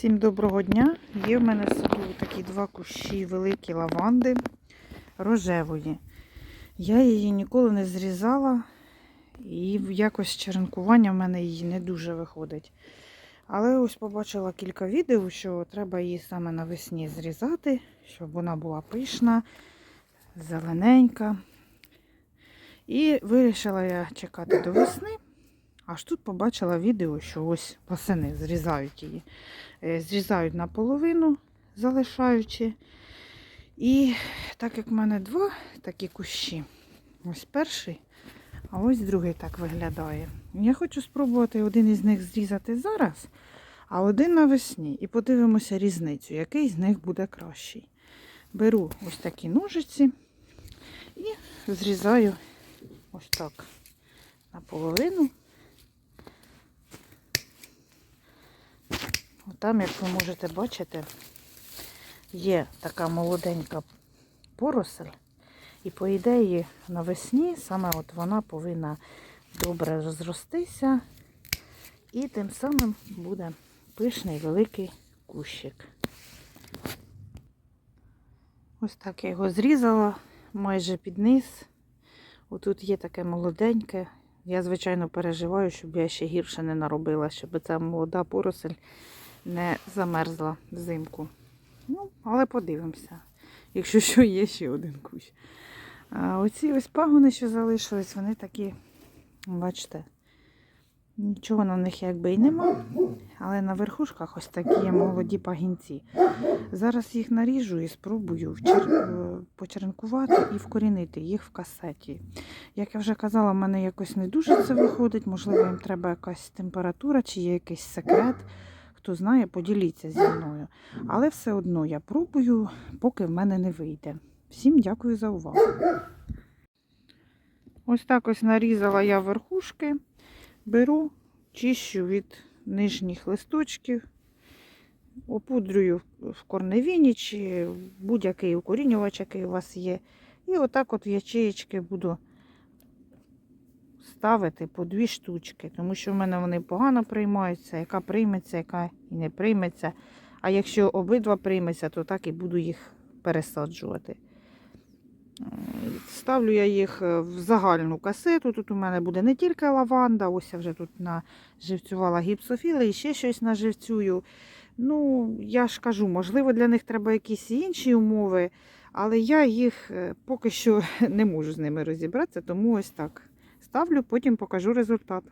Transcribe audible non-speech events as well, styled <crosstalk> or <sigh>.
Всім доброго дня. Є в мене в саду такі два кущі великі лаванди рожевої. Я її ніколи не зрізала, і якось черенкування в мене її не дуже виходить. Але ось побачила кілька відео, що треба її саме навесні зрізати, щоб вона була пишна, зелененька. І вирішила я чекати до весни. Аж тут побачила відео, що ось восени зрізають її. Е, Зрізають наполовину, залишаючи. І так як в мене два такі кущі, ось перший, а ось другий так виглядає. Я хочу спробувати один із них зрізати зараз, а один навесні. І подивимося різницю, який з них буде кращий. Беру ось такі ножиці і зрізаю ось так наполовину. Там, як ви можете бачити, є така молоденька поросель. І по ідеї навесні саме от вона повинна добре розростися. І тим самим буде пишний великий кущик. Ось так я його зрізала майже під низ. Отут є таке молоденьке. Я, звичайно, переживаю, щоб я ще гірше не наробила, щоб ця молода поросель не замерзла взимку. Ну, але подивимося. Якщо що, є ще один кущ. А оці ось пагони, що залишились, вони такі, бачите, нічого на них якби і нема. Але на верхушках ось такі молоді пагінці. Зараз їх наріжу і спробую вчер... е, почеренкувати і вкорінити їх в касеті. Як я вже казала, в мене якось не дуже це виходить. Можливо, їм треба якась температура чи є якийсь секрет. Хто знає, поділіться зі мною. Але все одно я пробую, поки в мене не вийде. Всім дякую за увагу. Ось так ось нарізала я верхушки, беру, чищу від нижніх листочків, опудрюю в корневіні чи будь-який укорінювач, який у вас є. І отак от ячеєчки буду ставити по дві штучки, тому що в мене вони погано приймаються, яка прийметься, яка і не прийметься. А якщо обидва прийметься, то так і буду їх пересаджувати. Ставлю я їх е, в загальну касету. Тут у мене буде не тільки лаванда, ось я вже тут наживцювала гіпсофіли і ще щось наживцюю. Ну, я ж кажу, можливо, для них треба якісь інші умови, але я їх е, поки що <laughs> не можу з ними розібратися, тому ось так ставлю, потім покажу результат.